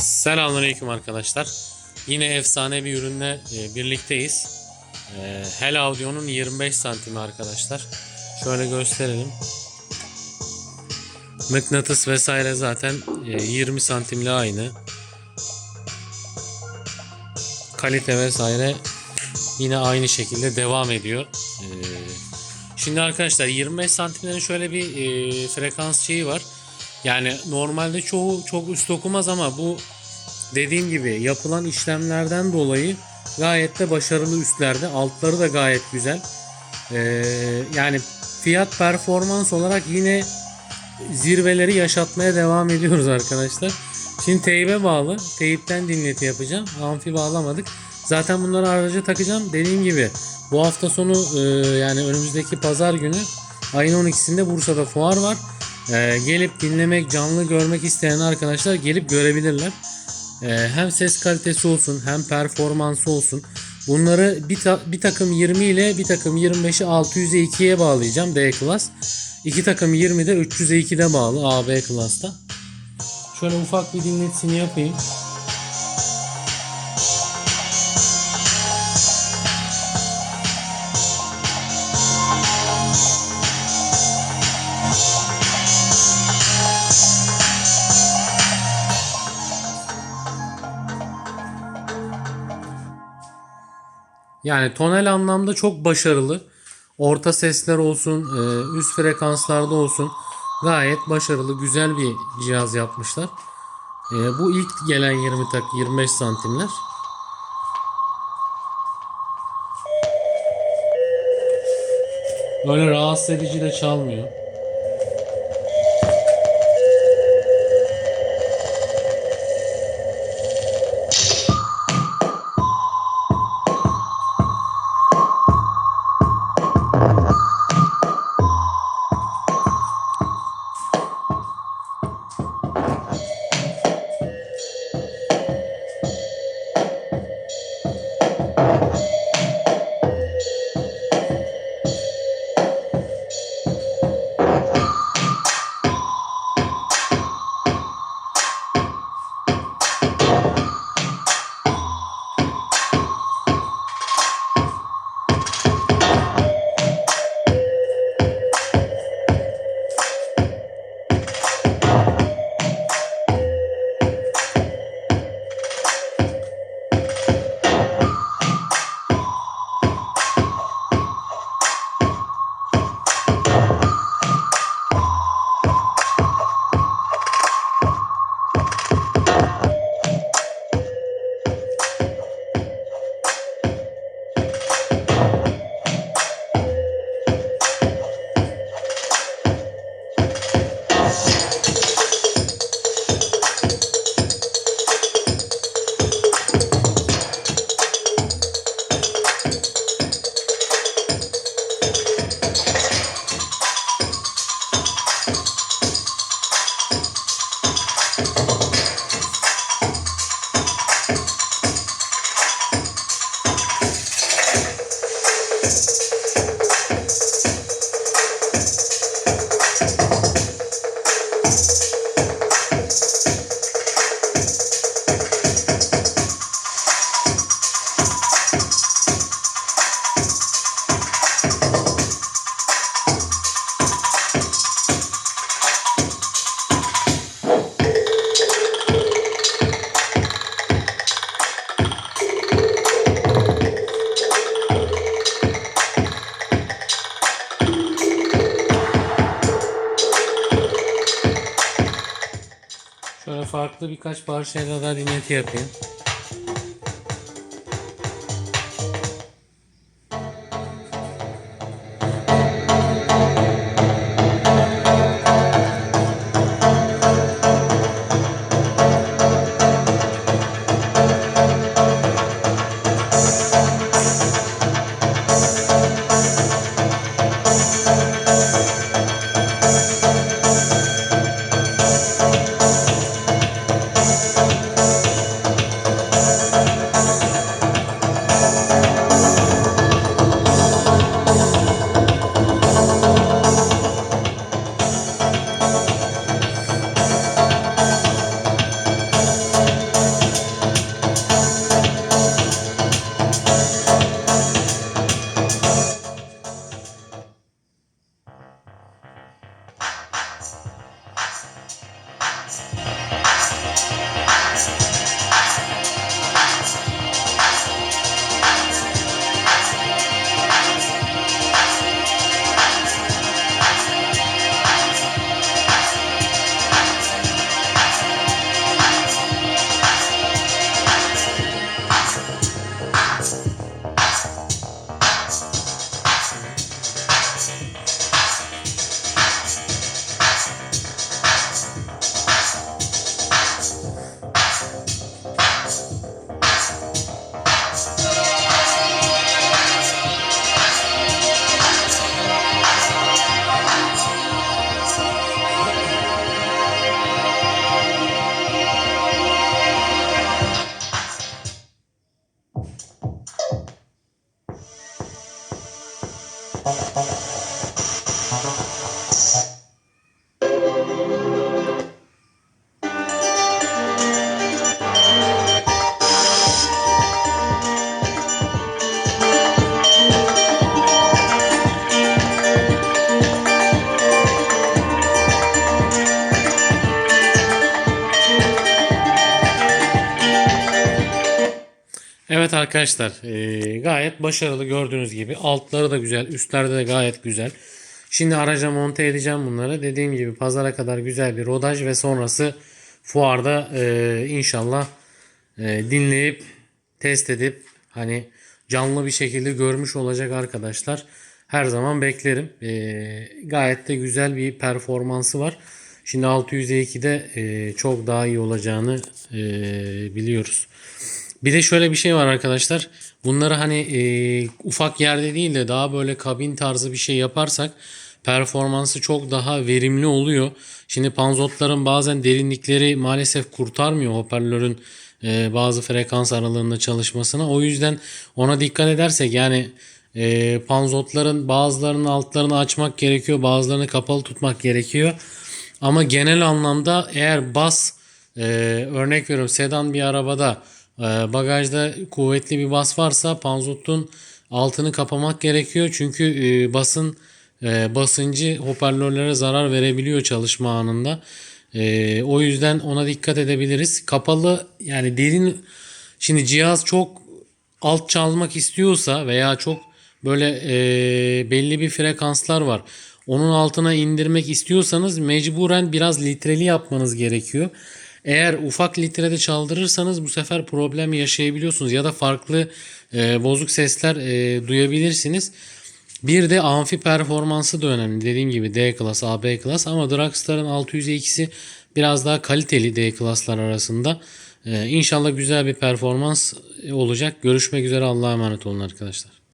Selamünaleyküm arkadaşlar. Yine efsane bir ürünle e, birlikteyiz. E, Hel Audio'nun 25 santimi arkadaşlar. Şöyle gösterelim. Mıknatıs vesaire zaten e, 20 santimle aynı. Kalite vesaire yine aynı şekilde devam ediyor. E, şimdi arkadaşlar 25 santimlerin şöyle bir e, frekans şeyi var. Yani normalde çoğu çok üst okumaz ama bu dediğim gibi yapılan işlemlerden dolayı gayet de başarılı üstlerde. Altları da gayet güzel. Ee, yani fiyat performans olarak yine zirveleri yaşatmaya devam ediyoruz arkadaşlar. Şimdi teybe bağlı. Teyipten dinleti yapacağım. Amfi bağlamadık. Zaten bunları araca takacağım. Dediğim gibi bu hafta sonu e, yani önümüzdeki pazar günü ayın 12'sinde Bursa'da fuar var. E, gelip dinlemek, canlı görmek isteyen arkadaşlar gelip görebilirler. E, hem ses kalitesi olsun hem performansı olsun. Bunları bir, ta- bir takım 20 ile bir takım 25'i 600'e 2'ye bağlayacağım D klas. İki takım 20 de 300'e 2'de bağlı AB klasta. Şöyle ufak bir dinletisini yapayım. Yani tonel anlamda çok başarılı. Orta sesler olsun, e, üst frekanslarda olsun gayet başarılı, güzel bir cihaz yapmışlar. E, Bu ilk gelen 20 tak 25 santimler. Öyle rahatsız edici de çalmıyor. Şöyle farklı birkaç parçayla da dinleti yapayım. Evet arkadaşlar eee, gayet başarılı gördüğünüz gibi. Altları da güzel. Üstlerde de gayet güzel. Şimdi araca monte edeceğim bunları. Dediğim gibi pazara kadar güzel bir rodaj ve sonrası fuarda eee, inşallah eee, dinleyip test edip hani canlı bir şekilde görmüş olacak arkadaşlar. Her zaman beklerim. Eee, gayet de güzel bir performansı var. Şimdi 600'e eee, çok daha iyi olacağını eee, biliyoruz. Bir de şöyle bir şey var arkadaşlar. Bunları hani e, ufak yerde değil de daha böyle kabin tarzı bir şey yaparsak performansı çok daha verimli oluyor. Şimdi panzotların bazen derinlikleri maalesef kurtarmıyor hoparlörün e, bazı frekans aralığında çalışmasına. O yüzden ona dikkat edersek yani e, panzotların bazılarının altlarını açmak gerekiyor, bazılarını kapalı tutmak gerekiyor. Ama genel anlamda eğer bas e, örnek veriyorum sedan bir arabada bagajda kuvvetli bir bas varsa panzotun altını kapamak gerekiyor. Çünkü e, basın e, basıncı hoparlörlere zarar verebiliyor çalışma anında. E, o yüzden ona dikkat edebiliriz. Kapalı yani derin şimdi cihaz çok alt çalmak istiyorsa veya çok böyle belli bir frekanslar var. Onun altına indirmek istiyorsanız mecburen biraz litreli yapmanız gerekiyor. Eğer ufak litrede çaldırırsanız bu sefer problem yaşayabiliyorsunuz ya da farklı e, bozuk sesler e, duyabilirsiniz. Bir de amfi performansı da önemli. Dediğim gibi D klas, AB klas ama Dragstar'ın 602'si biraz daha kaliteli D klaslar arasında. Ee, inşallah güzel bir performans olacak. Görüşmek üzere. Allah'a emanet olun arkadaşlar.